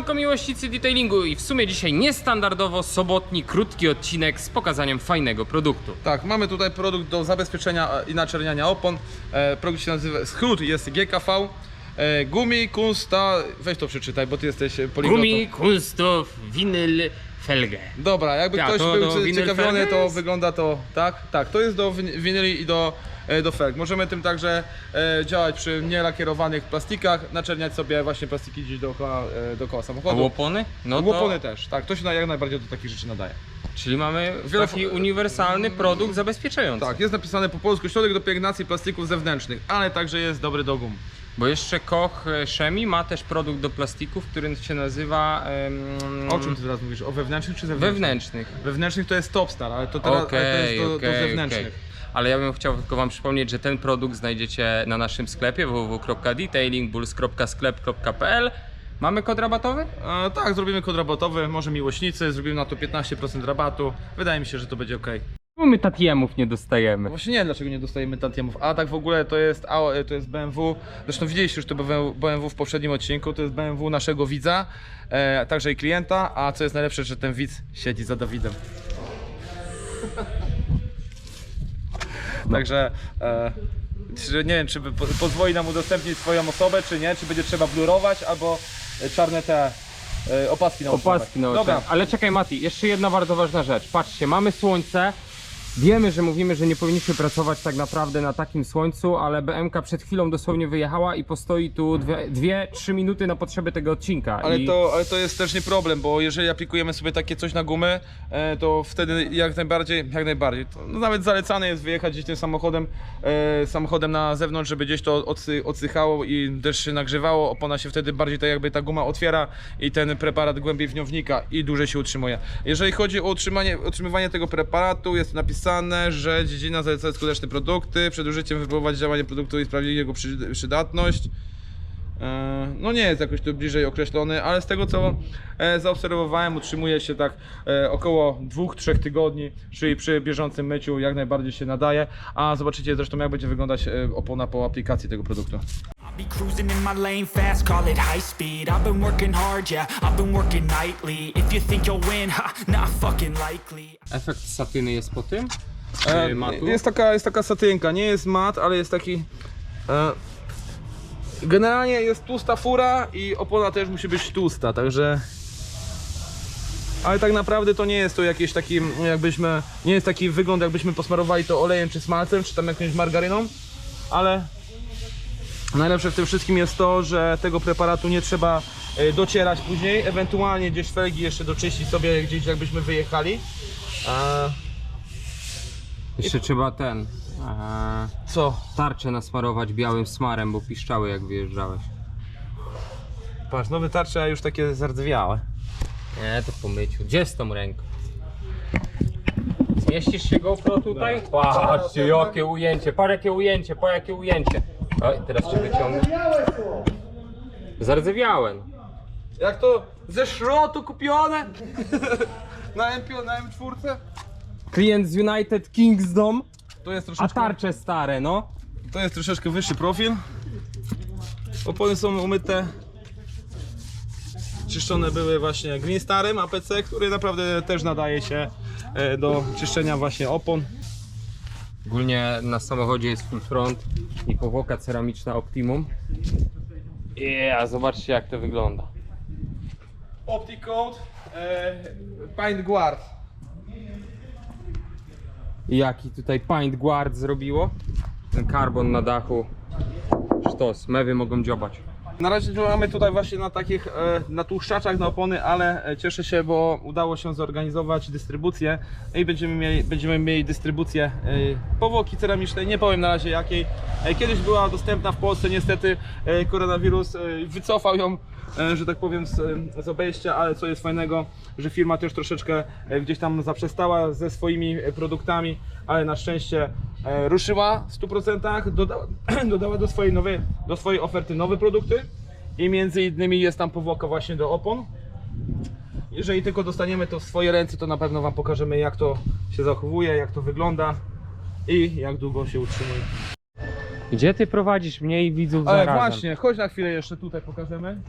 Siemanko miłośnicy detailingu i w sumie dzisiaj niestandardowo sobotni, krótki odcinek z pokazaniem fajnego produktu. Tak, mamy tutaj produkt do zabezpieczenia e, i naczerniania opon. E, produkt się nazywa, skrót jest GKV. E, gumi, kunsta, weź to przeczytaj, bo ty jesteś e, poliglotą. Gumi, Kunststoff, winyl, felge. Dobra, jakby Ja, ktoś to był winyl ciekawiony, to wygląda to tak. Tak, to jest do win- winyli i do, do felg. Możemy tym także e, działać przy nielakierowanych plastikach, naczerniać sobie właśnie plastiki gdzieś dookoła, e, dookoła samochodu. łopony? No to, Łopony też, tak, to się jak najbardziej do takich rzeczy nadaje. Czyli mamy taki uniwersalny produkt zabezpieczający. Tak, jest napisane po polsku środek do pielęgnacji plastików zewnętrznych, ale także jest dobry do gum. Bo jeszcze Koch e, Chemie ma też produkt do plastików, który się nazywa... em, O czym ty teraz mówisz? O wewnętrznych czy zewnętrznych? Wewnętrznych. Wewnętrznych to jest Topstar, ale to, teraz, ale to jest do, okej, do zewnętrznych. okej. Ale ja bym chciał tylko Wam przypomnieć, że ten produkt znajdziecie na naszym sklepie www.detailingbulls.sklep.pl Mamy kod rabatowy? E, tak, zrobimy kod rabatowy, może miłośnicy, zrobimy na to 15% rabatu. Wydaje mi się, że to będzie ok. Bo my tatiemów nie dostajemy. Właśnie nie wiem, dlaczego nie dostajemy tantiemów. A tak w ogóle to jest, A- to jest BMW. Zresztą widzieliście już to BMW BMW w poprzednim odcinku. To jest BMW naszego widza, e, także i klienta. A co jest najlepsze, że ten widz siedzi za Dawidem. Także e, czy, nie wiem, czy po, pozwoli nam udostępnić swoją osobę, czy nie, czy będzie trzeba blurować, albo e, czarne te e, opaski na osobę. Opaski na oczach. Dobra, Ale czekaj Mati, jeszcze jedna bardzo ważna rzecz. Patrzcie, mamy słońce. Wiemy, że mówimy, że nie powinniśmy pracować tak naprawdę na takim słońcu, ale BMK przed chwilą dosłownie wyjechała i postoi tu 2-3 minuty na potrzeby tego odcinka. Ale I... to, ale to jest też nie problem, bo jeżeli aplikujemy sobie takie coś na gumę, e, to wtedy jak najbardziej, jak najbardziej, to no nawet zalecane jest wyjechać gdzieś tym samochodem, e, samochodem na zewnątrz, żeby gdzieś to odsy, odsychało i też się nagrzewało, opona się wtedy bardziej tak jakby ta guma otwiera i ten preparat głębiej w nią wnika i dłużej się utrzymuje. Jeżeli chodzi o utrzymanie, utrzymywanie tego preparatu, jest napisane, że dziedzina zaleca skuteczne produkty, przed użyciem wypróbować działanie produktu i sprawdzić jego przy- przydatność. E, No nie jest jakoś tu bliżej określony, ale z tego co e, zaobserwowałem, utrzymuje się tak e, około 2-3 tygodni, czyli przy bieżącym myciu jak najbardziej się nadaje. A zobaczycie zresztą jak będzie wyglądać opona po aplikacji tego produktu. Be cruising in my lane fast, call it high speed. I've been working hard, yeah, I've been working nightly. If you think you'll win, ha, not fucking likely. Efekt satyny jest po tym? E, matu? Jest taka, jest taka satynka, nie jest mat, ale jest taki... E, generalnie jest tłusta fura i opona też musi być tłusta, także... Ale tak naprawdę to nie jest to jakiś taki, jakbyśmy, nie jest taki wygląd jakbyśmy posmarowali to olejem czy smalcem, czy tam jakąś margaryną, ale najlepsze w tym wszystkim jest to, że tego preparatu nie trzeba e, docierać później, ewentualnie gdzieś felgi jeszcze doczyścić sobie gdzieś jakbyśmy wyjechali. A, Jeszcze trzeba ten... E, co? tarczę nasmarować białym smarem, bo piszczały jak wyjeżdżałeś. Patrz, nowe tarcze a już takie zardzewiałe. Nie, to po myciu. Gdzie z tą ręką? Zmieścisz się GoPro tutaj? Patrzcie, jakie ujęcie, par jakie ujęcie, par jakie ujęcie. Oj, teraz cię wyciągnę. Zardzewiałem. Jak to ze szrotu kupione? na M5, na M4? Klient z United Kingdom, To jest a troszeczkę, tarcze stare, no. to jest troszeczkę wyższy profil. Opony są umyte. Czyszczone były właśnie Green Starem APC, który naprawdę też nadaje się e, do czyszczenia właśnie opon. Ogólnie na samochodzie jest full front i powłoka ceramiczna Optimum. Yeah, zobaczcie jak to wygląda. Opticode, e, Paint Guard. Jaki tutaj paint guard zrobiło? Ten karbon na dachu. Sztos, mewy mogą dziobać. Na razie działamy tutaj właśnie na takich e, na tłuszczaczach na opony, ale e, cieszę się, bo udało się zorganizować dystrybucję i będziemy mieli, będziemy mieli dystrybucję e, powłoki ceramicznej, nie powiem na razie jakiej. E, kiedyś była dostępna w Polsce, niestety koronawirus wycofał ją, że tak powiem, z, z obejścia, ale co jest fajnego, że firma też troszeczkę gdzieś tam zaprzestała ze swoimi produktami, ale na szczęście ruszyła w 100%, dodała, dodała do swojej, nowej, do swojej oferty nowe produkty i między innymi jest tam powłoka właśnie do opon. Jeżeli tylko dostaniemy to w swoje ręce, to na pewno Wam pokażemy jak to się zachowuje, jak to wygląda i jak długo się utrzymuje. Gdzie ty prowadzisz mnie i widzów Ale zarazem? właśnie, chodź na chwilę jeszcze tutaj pokażemy.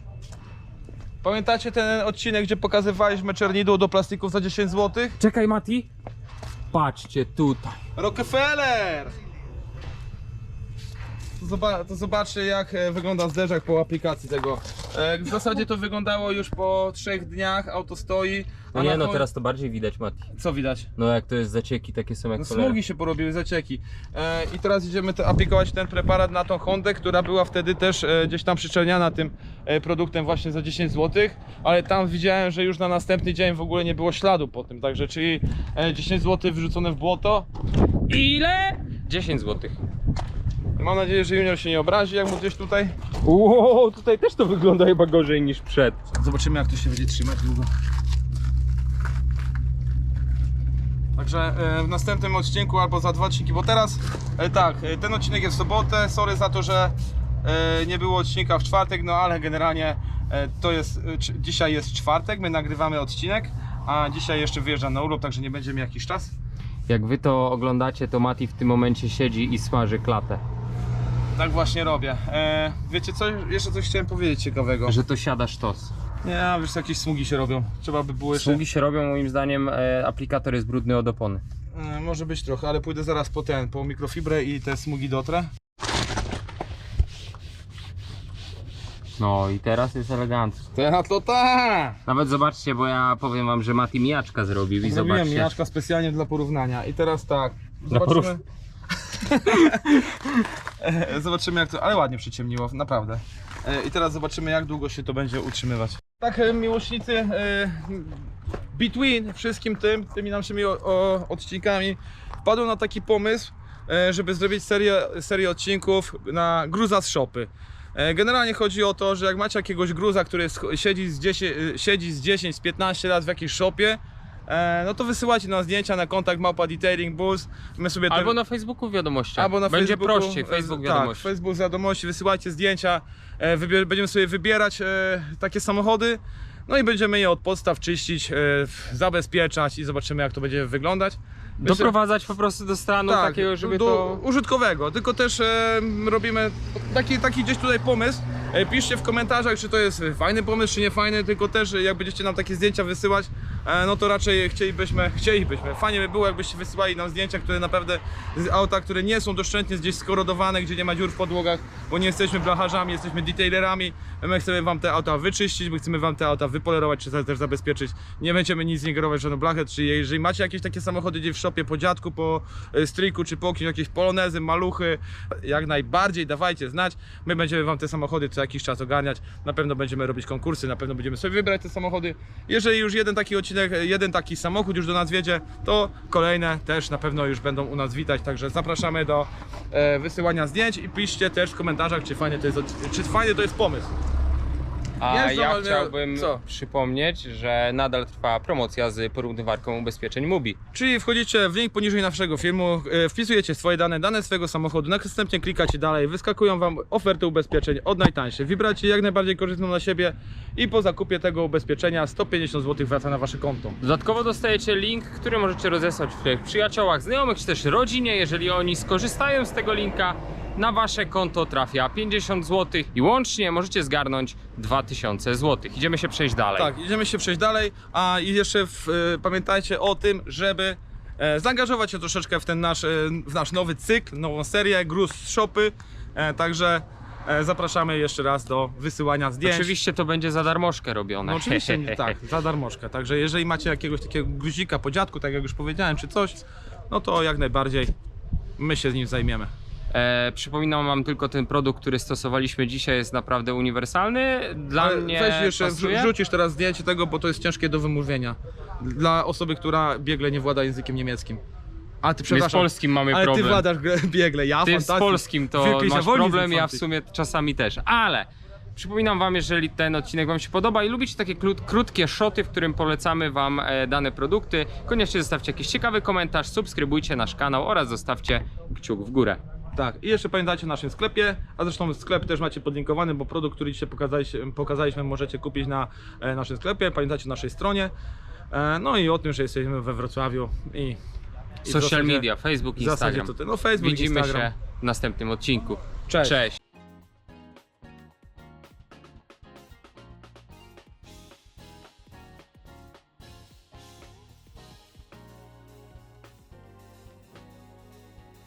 Pamiętacie ten odcinek, gdzie pokazywaliśmy czernidło do plastików za 10 zł? Czekaj Mati. Patrzcie tutaj. Rockefeller! To, zoba- to zobaczcie jak e, wygląda zderzak po aplikacji tego. E, W zasadzie to wyglądało już po trzech dniach, auto stoi. No a nie na no, koń- teraz to bardziej widać Mati. Co widać? No jak to jest zacieki, takie są jak No, cholera. smugi się porobiły, zacieki. E, I teraz idziemy te, aplikować ten preparat na tą Hondę, która była wtedy też e, gdzieś tam przyczerniana tym e, produktem właśnie za 10 zł, ale tam widziałem, że już na następny dzień w ogóle nie było śladu po tym, także czyli e, 10 zł wyrzucone w błoto. Ile? 10 zł. Mam nadzieję, że Junior się nie obrazi, jak mu gdzieś tutaj. Uuu, tutaj też to wygląda chyba gorzej niż przed. Zobaczymy jak to się będzie trzymać długo. Także e, w następnym odcinku albo za dwa odcinki, bo teraz e, tak, e, ten odcinek jest w sobotę. Sorry za to, że nie było odcinka w czwartek, no ale generalnie to jest dzisiaj jest czwartek, my nagrywamy odcinek, a dzisiaj jeszcze wyjeżdżam na urlop, także nie będziemy jakiś czas. Jak wy to oglądacie, to Mati w tym momencie siedzi i smaży klatę. Tak właśnie robię. E, wiecie co? Jeszcze coś chciałem powiedzieć ciekawego. Że to siada sztos. Nie, wiesz, jakieś smugi się robią. Trzeba by było jeszcze. Sługi się robią, moim zdaniem e, aplikator jest brudny od opony. E, Może być trochę, ale pójdę zaraz po ten, po mikrofibrę i te smugi dotrę. No i teraz jest elegancko. Teraz to ta! Nawet zobaczcie, bo ja powiem wam, że Mati mijaczka zrobił i Zrobiłem zobaczcie. mijaczka specjalnie dla porównania. I teraz tak. Dla Zobaczymy. Zobaczymy jak to. Ale ładnie przyciemniło, naprawdę. E, I teraz zobaczymy jak długo się to będzie utrzymywać. Tak, e, miłośnicy e, Between wszystkim tym, tymi naszymi o, o, odcinkami wpadłem na taki pomysł, e, żeby zrobić serię, serię odcinków na gruza z shopy. E, Generalnie chodzi o to, że jak macie jakiegoś gruza, który siedzi z 10, e, siedzi z 10, z 15 lat w jakiejś shopie, e, no to wysyłajcie nam zdjęcia na kontakt małpa detailing bus. My sobie te- Albo na Facebooku w wiadomościach. Albo na Będzie Facebooku, prościej, e, Facebook Tak, wiadomości. Facebook wiadomości, wysyłajcie zdjęcia, e, wybier- będziemy sobie wybierać e, takie samochody, no i będziemy je od podstaw czyścić, e, w- zabezpieczać i zobaczymy jak to będzie wyglądać. Myślę- Doprowadzać po prostu do stanu takiego, żeby do to... użytkowego, tylko też e, robimy taki, taki gdzieś tutaj pomysł. E, piszcie w komentarzach, czy to jest fajny pomysł, czy nie fajny, tylko też e, jak będziecie nam takie zdjęcia wysyłać, no to raczej chcielibyśmy, chcielibyśmy. Fajnie by było, jakbyście wysyłali nam zdjęcia, które naprawdę z auta, które nie są doszczętnie gdzieś skorodowane, gdzie nie ma dziur w podłogach, bo nie jesteśmy blacharzami, jesteśmy detailerami. My chcemy wam te auta wyczyścić, my chcemy wam te auta wypolerować, czy też zabezpieczyć. Nie będziemy nic ingerować w żadną blachę, czy jeżeli macie jakieś takie samochody gdzieś w shopie po dziadku, po e, stryjku, czy po kimś, jakieś polonezy, maluchy, jak najbardziej dawajcie znać. My będziemy wam te samochody co jakiś czas ogarniać. Na pewno będziemy robić konkursy, na pewno będziemy sobie wybrać te samochody. Jeżeli już jeden taki odcinek, e, jeden taki samochód już do nas wiedzie, to kolejne też na pewno już będą u nas witać. Także zapraszamy do e, wysyłania zdjęć i piszcie też w komentarzach, czy fajny to jest, czy fajny to jest pomysł. A ja chciałbym co? przypomnieć, że nadal trwa promocja z porównywarką ubezpieczeń Mubi. Czyli wchodzicie w link poniżej naszego filmu, e, wpisujecie swoje dane, dane swojego samochodu, następnie klikacie dalej, wyskakują Wam oferty ubezpieczeń od najtańszych. Wybracie jak najbardziej korzystną dla siebie i po zakupie tego ubezpieczenia 150 zł wraca na Wasze konto. Dodatkowo dostajecie link, który możecie rozesłać w swoich przyjaciołach, znajomych czy też rodzinie. Jeżeli oni skorzystają z tego linka, na wasze konto trafia 50 zł i łącznie możecie zgarnąć 2000 zł. Idziemy się przejść dalej. Tak, idziemy się przejść dalej, a i jeszcze w, e, pamiętajcie o tym, żeby e, zaangażować się troszeczkę w ten nasz, e, w nasz nowy cykl, nową serię Gruz z Shopy, e, także e, zapraszamy jeszcze raz do wysyłania zdjęć. Oczywiście to będzie za darmożkę robione. No oczywiście, nie, tak, za darmożkę. Także jeżeli macie jakiegoś takiego guzika po dziadku, tak jak już powiedziałem, czy coś, no to jak najbardziej my się z nim zajmiemy. E, przypominam wam tylko ten produkt, który stosowaliśmy dzisiaj jest naprawdę uniwersalny. Dla Ale mnie Weź jeszcze, pasuje. wrzu- wrzucisz teraz zdjęcie tego, bo to jest ciężkie do wymówienia. Dla osoby, która biegle nie włada językiem niemieckim. A ty My z przepraszam. polskim mamy ale problem. ty władasz biegle, ja Ty z fantastycznie. polskim to masz problem, ja w sumie czasami też, ale przypominam wam, jeżeli ten odcinek wam się podoba i lubicie takie krót, krótkie szoty, w którym polecamy wam e, dane produkty, koniecznie zostawcie jakiś ciekawy komentarz, subskrybujcie nasz kanał oraz zostawcie kciuk w górę. Tak, i jeszcze pamiętajcie o naszym sklepie, a zresztą sklep też macie podlinkowany, bo produkt, który dzisiaj pokazaliśmy, pokazaliśmy możecie kupić na e, naszym sklepie, pamiętajcie o naszej stronie. E, no i o tym, że jesteśmy we Wrocławiu i... i Social zasadzie- media, Facebook, Instagram. to ty, no Facebook, Widzimy Instagram. się w następnym odcinku. Cześć. Cześć.